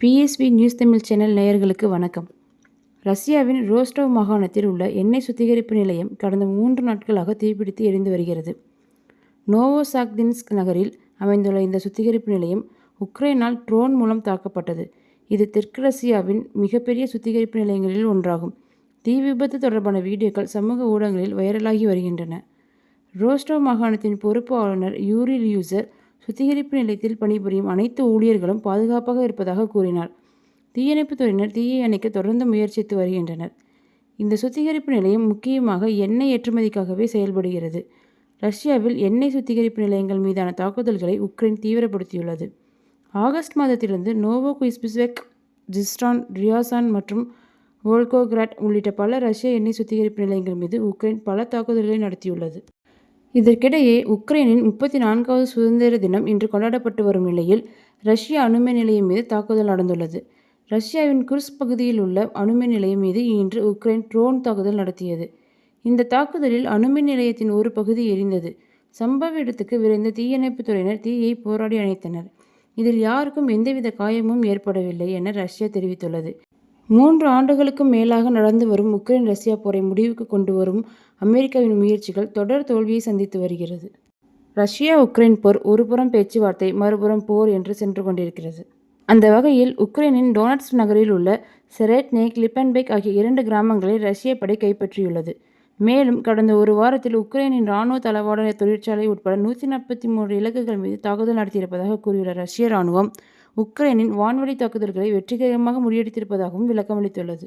PSV news Tamil channel நேயர்களுக்கு வணக்கம். ரஷ்யாவின் ரோஸ்டோவ் மாகாணத்தில் உள்ள எண்ணெய் சுத்திகரிப்பு நிலையம் கடந்த மூன்று நாட்களாக தீப்பிடித்து எரிந்து வருகிறது. நோவோசாக்தின்ஸ்க் நகரில் அமைந்துள்ள இந்த சுத்திகரிப்பு நிலையம் உக்ரைனால் ட்ரோன் மூலம் தாக்கப்பட்டது. இது தெற்கு ரஷ்யாவின் மிகப்பெரிய சுத்திகரிப்பு நிலையங்களில் ஒன்றாகும். தீ விபத்து தொடர்பான வீடியோக்கள் சமூக ஊடகங்களில் வைரலாகி வருகின்றன. ரோஸ்டோவ் மாகாணத்தின் பொறுப்பு ஆளுநர் யூரி லியூசர் சுத்திகரிப்பு நிலையத்தில் பணிபுரியும் அனைத்து ஊழியர்களும் பாதுகாப்பாக இருப்பதாக கூறினார். தீயணைப்புத் துறையினர் தீயை அணைக்க தொடர்ந்து முயற்சித்து வருகின்றனர். இந்த சுத்திகரிப்பு நிலையம் முக்கியமாக எண்ணெய் ஏற்றுமதிக்காகவே செயல்படுகிறது. ரஷ்யாவில் எண்ணெய் சுத்திகரிப்பு நிலையங்கள் மீதான தாக்குதல்களை உக்ரைன் தீவிரப்படுத்தியுள்ளது. ஆகஸ்ட் மாதத்திலிருந்து நோவோ குயிஸ்பிஸ்வெக் ஜிஸ்டான் ரியாசான் மற்றும் வோல்கோகிராட் உள்ளிட்ட பல ரஷ்ய எண்ணெய் சுத்திகரிப்பு நிலையங்கள் மீது உக்ரைன் பல தாக்குதல்களை நடத்தியுள்ளது. இதற்கிடையே உக்ரைனின் முப்பத்தி நான்காவது சுதந்திர தினம் இன்று கொண்டாடப்பட்டு வரும் நிலையில் ரஷ்ய அணுமின் நிலையம் மீது தாக்குதல் நடந்துள்ளது. ரஷ்யாவின் குர்ஸ் பகுதியில் உள்ள அணுமின் நிலையம் மீது இன்று உக்ரைன் ட்ரோன் தாக்குதல் நடத்தியது. இந்த தாக்குதலில் அணுமின் நிலையத்தின் ஒரு பகுதி எரிந்தது. சம்பவ இடத்துக்கு விரைந்த தீயணைப்புத் துறையினர் தீயை போராடி அணைத்தனர். இதில் யாருக்கும் எந்தவித காயமும் ஏற்படவில்லை என ரஷ்யா தெரிவித்துள்ளது. மூன்று ஆண்டுகளுக்கும் மேலாக நடந்து வரும் உக்ரைன் ரஷ்யா போரை முடிவுக்கு கொண்டு வரும் அமெரிக்காவின் முயற்சிகள் தொடர் தோல்வியை சந்தித்து வருகிறது. ரஷ்யா உக்ரைன் போர் ஒருபுறம் பேச்சுவார்த்தை மறுபுறம் போர் என்று சென்று கொண்டிருக்கிறது. அந்த வகையில் உக்ரைனின் டோனட்ஸ் நகரில் உள்ள செரேட்னேக் லிப்பன்பெக் ஆகிய இரண்டு கிராமங்களை ரஷ்ய படை கைப்பற்றியுள்ளது. மேலும் கடந்த ஒரு வாரத்தில் உக்ரைனின் இராணுவ தளவாட தொழிற்சாலை உட்பட நூற்றி நாற்பத்தி மூன்று இலக்குகள் மீது தாக்குதல் நடத்தியிருப்பதாக கூறியுள்ள ரஷ்ய இராணுவம் உக்ரைனின் வான்வழி தாக்குதல்களை வெற்றிகரமாக முறியடித்திருப்பதாகவும் விளக்கமளித்துள்ளது.